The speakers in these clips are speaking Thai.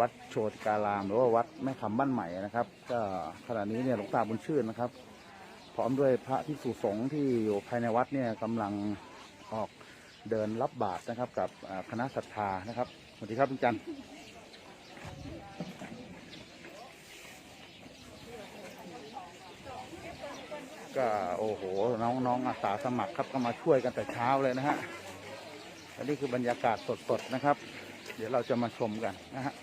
วัดโชติการามหรือว่าวัดแม่คำบ้านใหม่นะครับ ก็ขณะนี้เนี่ยหลวงตาบุญชื่นนะครับ พร้อมด้วยพระที่สุสงฆ์ที่อยู่ภายในวัดเนี่ยกำลังออกเดินรับบาตรนะครับ กับคณะศรัทธานะครับสวัสดีครับลุงจันก็โอ้โหน้องๆอาสาสมัครครับก็มาช่วยกันแต่เช้าเลยนะฮะอันนี้คือบรรยากาศสดๆนะครับ เดี๋ยวเราจะมาชมกันนะฮะ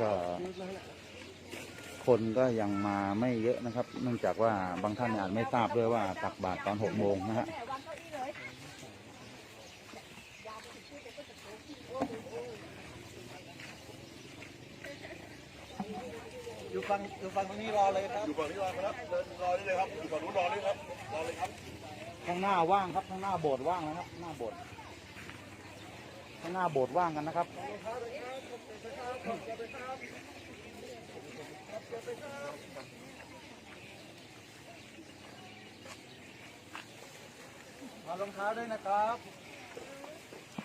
ก็คนก็ยังมาไม่เยอะนะครับ เนื่องจากว่าบางท่านอาจไม่ทราบด้วยว่าตักบาตรตอนหกโมงนะฮะอยู่ฝั่งอยู่ฝั่งตรงนี้รอเลยครับอยู่ฝั่งนี้รอครับเดินรอได้เลยครับอยู่ฝั่งนู้นรอเลยครับรอเลยครับ ข้างหน้าว่างครับข้างหน้าโบสถ์ว่างนะครับ หน้าโบสถ์ข้างหน้าโบสถ์ว่างกันนะครับมารองเท้าด้วยนะครับ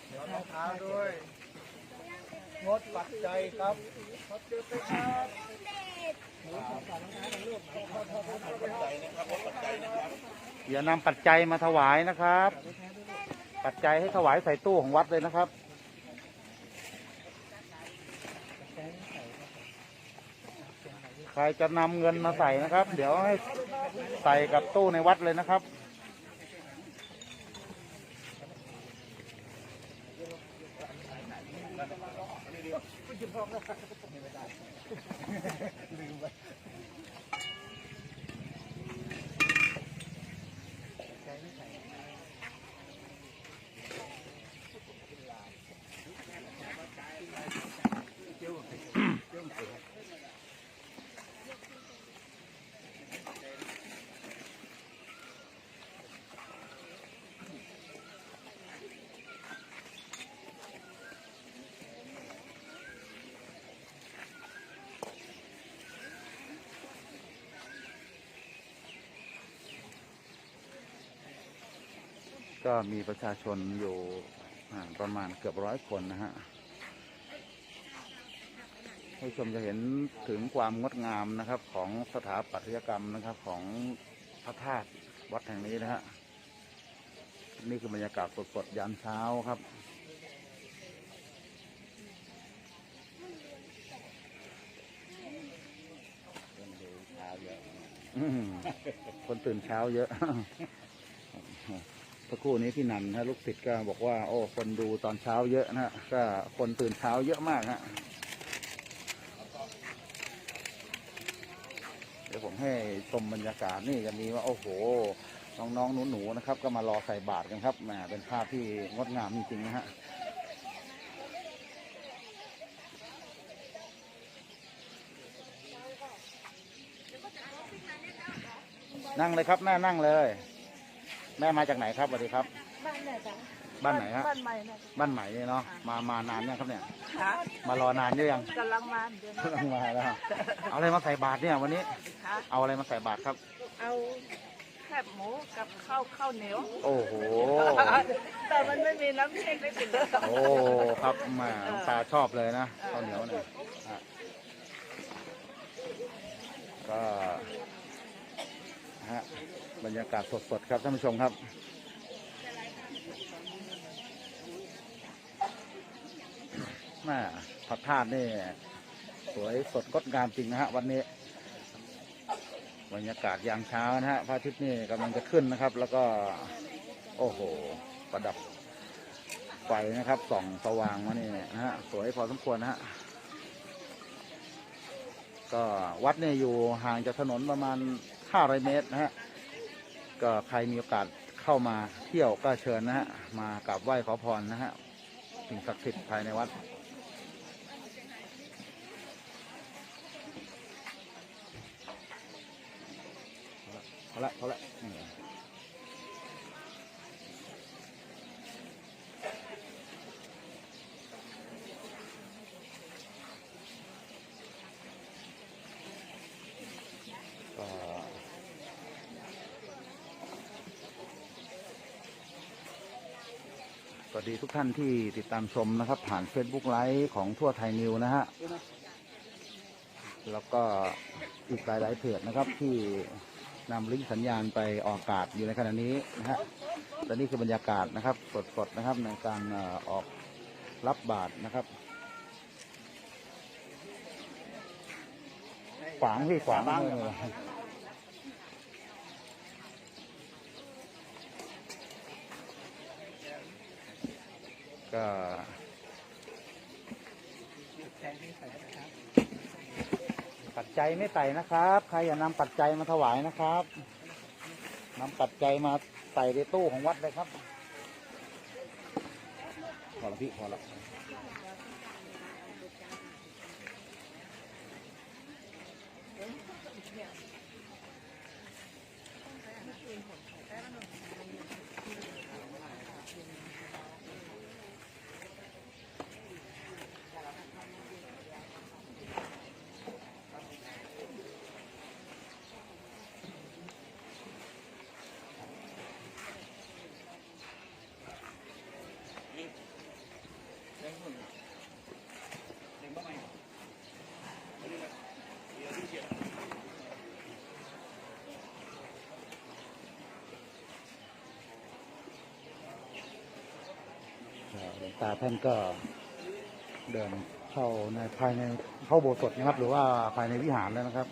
เดี๋ยวรองเท้าด้วย งดปักใจครับครับเจอไปครับอย่านำปัจจัยมาถวายนะครับ ปัจจัยให้ถวายใส่ตู้ของวัดเลยนะครับใครจะนำเงินมาใส่นะครับ เดี๋ยวให้ใส่กับตู้ในวัดเลยนะครับ คุณจองแล้ไม่ได้ลืมไป ก็มีประชาชนอยู่ประมาณเกือบร้อยคนนะฮะผู้ชมจะเห็นถึงความงดงามนะครับ ของสถาปัตยกรรมนะครับของพระธาตุวัดแห่งนี้นะฮะนี่คือบรรยากาศสดๆยามเช้าครับคนตื่นเช้าเยอะ สักครู่นี้พี่นันฮะลูกศิษย์ก็บอกว่า โอ้คนดูตอนเช้าเยอะนะฮะก็คนตื่นเช้าเยอะมากฮะเดี๋ยวผมให้ชมบรรยากาศนี่จะมีว่า โอ้โห น้องๆหนูๆนะครับ ก็มารอใส่บาตรกันครับแหมเป็นภาพที่งดงามจริงๆนะฮะนั่งเลยครับแม่นั่งเลย แม่มาจากไหนครับสวัสดีครับ บ้านไหนจ๊ะบ้านไหนฮะ บ้านใหม่นะบ้านใหม่เนี่ยเนาะ มามานานเนี่ยงครับเนี่ยคะมารอนานหรือยังกำลังมาเดือนกำลังมาแล้วเอาอะไรมาใส่บาตรเนี่ยวันนี้คะเอาอะไรมาใส่บาตรครับ เอาแคบหมูกับข้าวข้าวเหนียวโอ้โห แต่มันไม่มีน้ำเช็คไม่เป็นไรโอ้ครับแมาหลวงตาชอบเลยนะข้าวเหนียวเนี่ยฮะก็ฮะ บรรยากาศสดๆครับท่านผู้ชมครับแม่พระธาตุนี่ สวยสดงดงามจริงนะฮะวันนี้ บรรยากาศยามเช้านะฮะพระอาทิตย์นี่กำลังจะขึ้นนะครับ แล้วก็ โอ้โห ประดับไฟนะครับส่องสว่างมานี่นะฮะสวยพอสมควรนะฮะก็วัดเนี่ยอยู่ห่างจากถนนประมาณ500เมตรนะฮะ ก็ใครมีโอกาสเข้ามาเที่ยวก็เชิญนะฮะมากราบไหว้ขอพรนะฮะสิ่งศักดิ์สิทธิ์ภายในวัดพอละพอละอืมก็ส วัสดีทุกท่านที่ติดตามชมนะครับ ผ่าน Facebook ไลฟ์ของทั่วไทยนิวนะฮะ แล้วก็อีกหลายๆเพจนะครับที่นำลิงก์สัญญาณไปออกอากาศอยู่ในขณะนี้นะฮะและนี่คือบรรยากาศนะครับ สดๆนะครับในการเอ่อออกรับบาตรนะครับขวางพี่ขวางเออ ปัจจัยไม่ใส่นะครับ ใครอย่านำปัจจัยมาถวายนะครับนำปัจจัยมาใส่ในตู้ของวัดเลยครับพอละพี่พอละ หลวงตาท่านก็เดินเข้าในภายในเข้าโบสถ์นะครับ หรือว่าภายในวิหารแล้วนะครับ